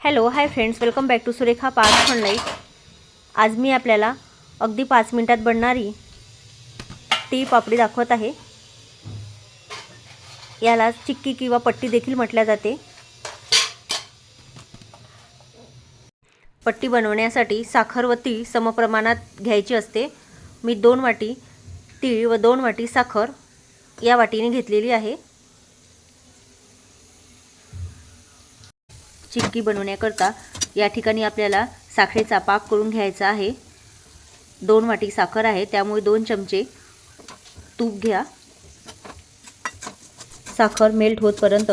Hello hi friends welcome back to Surekha park life आज मी आपल्याला अगदी पाच मिनटात बनणारी ती पापडी दाखवत आहे. याला चिक्की किंवा पट्टी देखील म्हटल्या जाते. पट्टी बनवण्यासाठी साखर व तीळ समप्रमाणात घ्यायची असते. मी दोन वाटी तीळ व दोन वाटी साखर या वाटीने घेतलेली आहे. चिक्की बनवण्याकरता या ठिकाणी आपल्याला साखरेचा पाक करून घ्यायचा आहे. दोन वाटी साखर आहे. त्यामुळे दोन चमचे तूप घ्या. साखर मेल्ट होतपर्यंत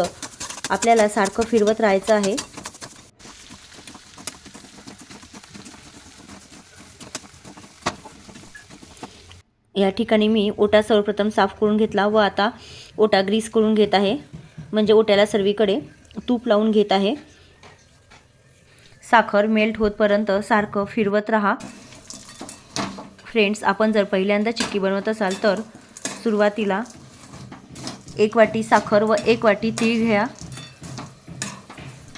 आपल्याला सारखं फिरवत राहायचं आहे. या ठिकाणी मी ओटा सर्वप्रथम साफ करून घेतला व आता ओटा ग्रीस करून घेत आहे. म्हणजे ओट्याला सर्वीकडे तूप लावून घेत आहे. साखर मेल्ट होतपर्यंत सारखं फिरवत राहा. फ्रेंड्स आपण जर पहिल्यांदा चिक्की बनवत असाल तर सुरुवातीला एक वाटी साखर व एक वाटी तीळ घ्या.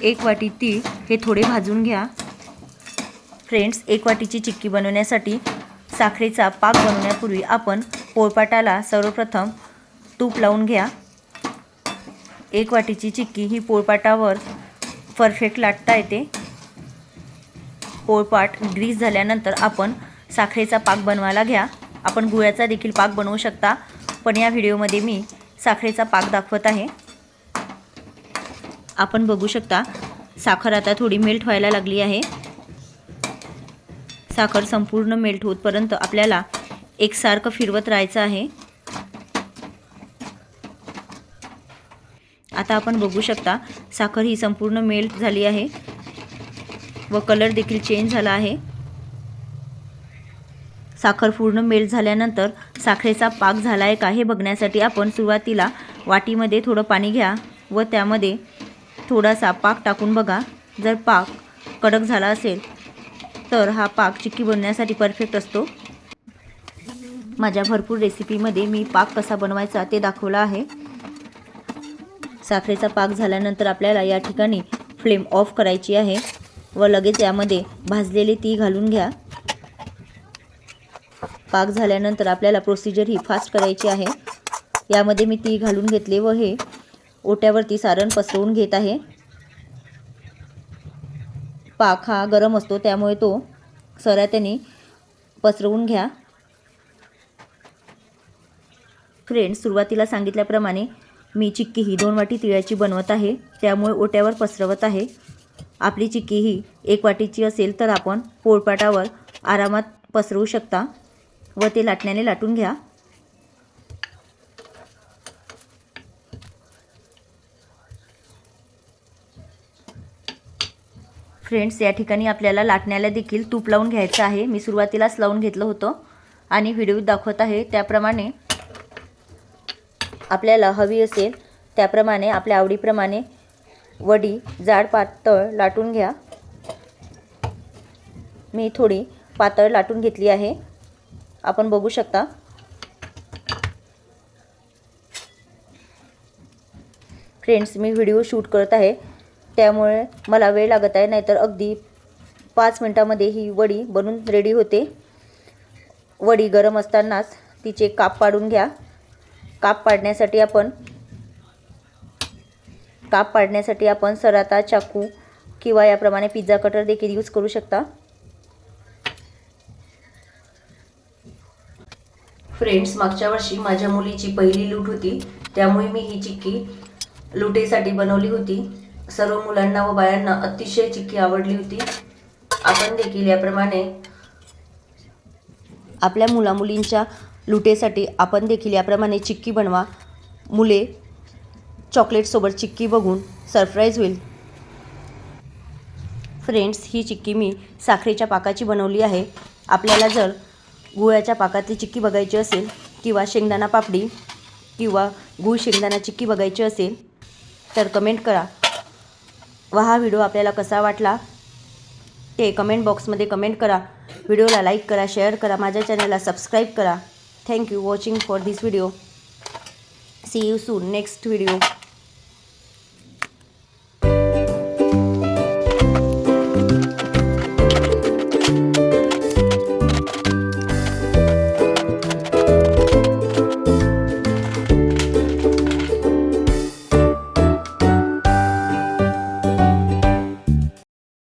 एक वाटी तीळ हे थोडे भाजून घ्या. फ्रेंड्स एक वाटीची चिक्की बनवण्यासाठी साखरेचा पाक बनवण्यापूर्वी आपण पोळपाटाला सर्वप्रथम तूप लावून घ्या. एक वाटीची चिक्की ही पोळपाटावर परफेक्ट लाटता येते. पोळपाट ग्रीस झाल्यानंतर आपण साखरेचा पाक बनवायला घ्या. आपण गुळाचा देखील पाक बनवू शकता. पण या व्हिडिओमध्ये मी साखरेचा पाक दाखवत आहे. आपण बघू शकता साखर आता थोडी मेल्ट व्हायला लागली आहे. साखर संपूर्ण मेल्ट होतपर्यंत आपल्याला एकसारखं फिरवत राहायचं आहे. आता आपण बघू शकता साखर ही संपूर्ण मेल्ट झाली आहे. व कलर देखील चेंज झाला आहे. साखर पूर्ण मेल्ट झाल्यानंतर साखरेचा पाक झाला आहे का हे बघण्यासाठी आपण सुरुवातीला वाटीमध्ये थोडं पाणी घ्या व त्यामध्ये थोडासा पाक टाकून बघा. जर पाक कडक झाला असेल तर हा पाक चिक्की बनण्यासाठी परफेक्ट असतो. माझ्या भरपूर रेसिपीमध्ये मी पाक कसा बनवायचा ते दाखवला आहे. साखरेचा पाक झाल्यानंतर आपल्याला या ठिकाणी फ्लेम ऑफ करायची आहे. व लगेच यामध्ये भाजलेले ती घालून घ्या. पाक झाल्यानंतर आपल्याला प्रोसिजर ही फास्ट करायची आहे. यामध्ये मी ती घालून घेतले व हे ओट्यावरती सारण पसरवून घेत आहे. पाक हा गरम असतो त्यामुळे तो सरात्याने पसरवून घ्या. फ्रेंड्स सुरुवातीला सांगितल्याप्रमाणे मी चिक्की ही दोन वाटी तिळाची बनवत आहे. त्यामुळे ओट्यावर पसरवत आहे. आपली चिक्की ही एक वाटीची असेल तर आपण पोळपाटावर आरामात पसरवू शकता व ते लाटण्याने लाटून घ्या. फ्रेंड्स या ठिकाणी आपल्याला लाटण्याला देखील तूप लावून घ्यायचं आहे. मी सुरुवातीलाच लावून घेतलं होतं आणि व्हिडिओ दाखवत आहे. त्याप्रमाणे आपल्याला हवी असेल त्याप्रमाणे आपल्या आवडीप्रमाणे वडी जाड पातळ लाटून घ्या. मी थोडी पातळ लाटून घेतली आहे. आपण बघू शकता. फ्रेंड्स मी व्हिडिओ शूट करत आहे. त्यामुळे मला वेळ लागत आहे नाहीतर अगदी पाच मिनटामध्ये ही वडी बनून रेडी होते. वडी गरम असतानाच तिचे काप पाडून घ्या. काप पाडण्यासाठी आपण काप पाडण्यासाठी आपण सराता चाकू किंवा याप्रमाणे पिझ्झा कटर देखील यूज करू शकता. फ्रेंड्स मागच्या वर्षी माझ्या मुलीची पहिली लूट होती. त्यामुळे मी ही चिक्की लुटेसाठी बनवली होती. सर्व मुलांना व बायांना अतिशय चिक्की आवडली होती. आपण देखील याप्रमाणे आपल्या मुलामुलींच्या लुटेसाठी आपण देखील याप्रमाणे चिक्की बनवा. मुले चॉकलेटसोबत चिक्की बघून सरप्राईज होईल. फ्रेंड्स ही चिक्की मी साखरेच्या पाकाची बनवली आहे. आपल्याला जर गुळाच्या पाकातली चिक्की बघायची असेल किंवा शेंगदाणा पापडी किंवा गुळ शेंगदाणा चिक्की बघायची असेल तर कमेंट करा. व हा व्हिडिओ आपल्याला कसा वाटला ते कमेंट बॉक्समध्ये कमेंट करा. व्हिडिओला लाईक करा शेअर करा माझ्या चॅनलला सबस्क्राईब करा. Thank you watching for this video. See you soon next video.